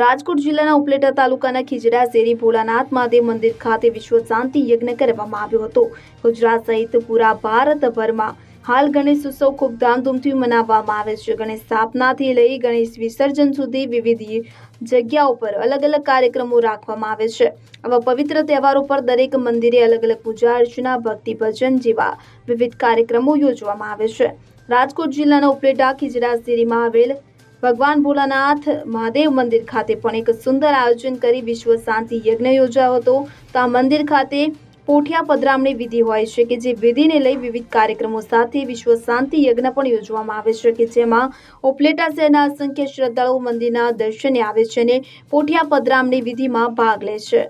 રાજકોટ જિલ્લાના ઉપલેટા તાલુકાના ખીજડા શેરી ભોળાનાથ મહાદેવ મંદિર ખાતે વિશ્વ શાંતિ યજ્ઞ કરવામાં આવ્યો હતો. ગુજરાત સહિત પૂરા ભારતભરમાં હાલ ગણેશ ઉત્સવ ખૂબ ધામધૂમથી મનાવવામાં આવે છે. ગણેશ સ્થાપનાથી લઈ ગણેશ વિસર્જન સુધી વિવિધ જગ્યાઓ પર અલગ અલગ કાર્યક્રમો રાખવામાં આવે છે. આવા પવિત્ર તહેવારો પર દરેક મંદિરે અલગ અલગ પૂજા અર્ચના, ભક્તિ ભજન જેવા વિવિધ કાર્યક્રમો યોજવામાં આવે છે. રાજકોટ જિલ્લાના ઉપલેટા ખીજડા શેરીમાં આવેલ ભગવાન ભોલાનાથ મહાદેવ મંદિર ખાતે પણ એક સુંદર આયોજન કરી વિશ્વ શાંતિ યજ્ઞ યોજાયો હતો. તો આ મંદિર ખાતે પોઠિયા પધરામણી વિધિ હોય છે કે જે વિધિને લઈ વિવિધ કાર્યક્રમો સાથે વિશ્વ શાંતિ યજ્ઞ પણ યોજવામાં આવે છે કે જેમાં ઉપલેટા શહેરના અસંખ્ય શ્રદ્ધાળુઓ મંદિરના દર્શને આવે છે અને પોઠિયા પધરામણી વિધિમાં ભાગ લે છે.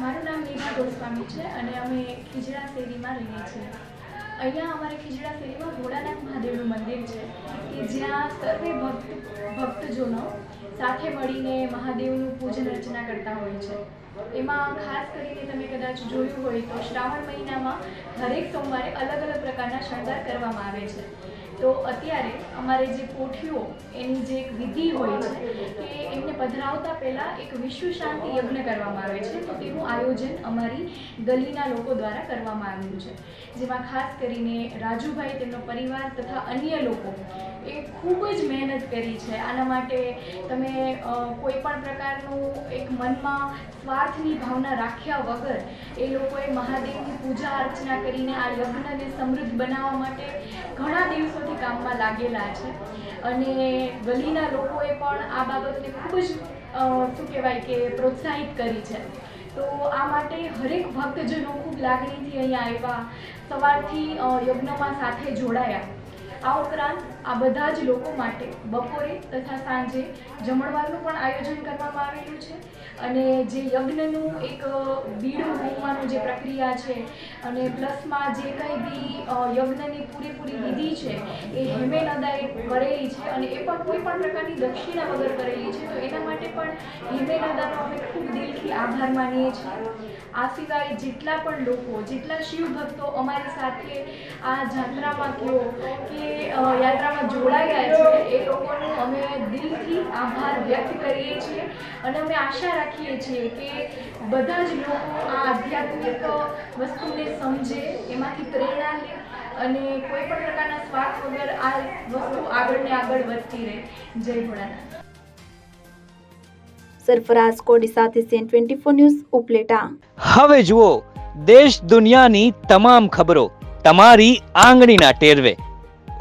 મારું નામ નીના ગોસ્વામી છે અને અમે ખીજડા શેરીમાં રહીએ છીએ. અહીંયા અમારે ખીજડા ફેરીમાં ભોળાનાથ મહાદેવનું મંદિર છે કે જ્યાં સર્વે ભક્ત ભક્તજનો સાથે મળીને મહાદેવનું પૂજન અર્ચના કરતા હોય છે. એમાં ખાસ કરીને તમે કદાચ જોયું હોય તો શ્રાવણ મહિનામાં દરેક સોમવારે અલગ અલગ પ્રકારના શણગાર કરવામાં આવે છે. તો અત્યારે અમારે જે કોઠીઓ, એની જે એક વિધિ હોય છે કે એમને પધરાવતા પહેલાં એક વિશ્વ શાંતિ યજ્ઞ કરવામાં આવે છે. તો તેનું આયોજન અમારી ગલીના લોકો દ્વારા કરવામાં આવ્યું છે. જેમાં ખાસ કરીને રાજુભાઈ, તેમનો પરિવાર તથા અન્ય લોકો એ ખૂબ જ મહેનત કરી છે. આના માટે તમે કોઈ પણ પ્રકારનું એક મનમાં સ્વાર્થની ભાવના રાખ્યા વગર એ લોકોએ મહાદેવની પૂજા અર્ચના કરીને આ યજ્ઞને સમૃદ્ધ બનાવવા માટે ઘણા દિવસોથી કામમાં લાગેલા છે. અને ગલીના લોકોએ પણ આ બાબતને ખૂબ જ શું કહેવાય કે પ્રોત્સાહિત કરી છે. તો આ માટે હરેક ભક્તજનો ખૂબ લાગણીથી અહીંયા આવ્યા, સવારથી યજ્ઞમાં સાથે જોડાયા. આ ઉપરાંત આ બધા જ લોકો માટે બપોરે તથા સાંજે જમણવારનું પણ આયોજન કરવામાં આવેલું છે. અને જે યજ્ઞનું એક બીડું હોમવાનું જે પ્રક્રિયા છે અને પ્લસમાં જે કંઈ બી યજ્ઞની પૂરેપૂરી વિધિ છે એ હેમેન અદાએ કરેલી છે અને એ પણ કોઈ પણ પ્રકારની દક્ષિણા વગર કરેલી છે, તો એના માટે પણ હેમેન અદાનો અમે ખૂબ દિલથી આભાર માનીએ છીએ. આ સિવાય જેટલા પણ લોકો, જેટલા શિવ ભક્તો અમારી સાથે આ જાત્રામાં કયો કે યાત્રામાં જોડાયા છે એ લોકોનો અમે દિલથી આભાર વ્યક્ત કરીએ છીએ અને અમે આશા રાખીએ છીએ કે બધા જ લોકો આ આધ્યાત્મિક વસ્તુને સમજે એમાંથી પ્રેરણા લે અને કોઈ પણ પ્રકારના સ્વાર્થ વગર આ વસ્તુ આગળ ને આગળ વધતી રહે. જય ભોળાનાથ. સરફરાઝ કોડી સાથે C N twenty four news Upleta. હવે જુઓ દેશ દુનિયાની તમામ ખબરો તમારી આંગળીના ટેરવે.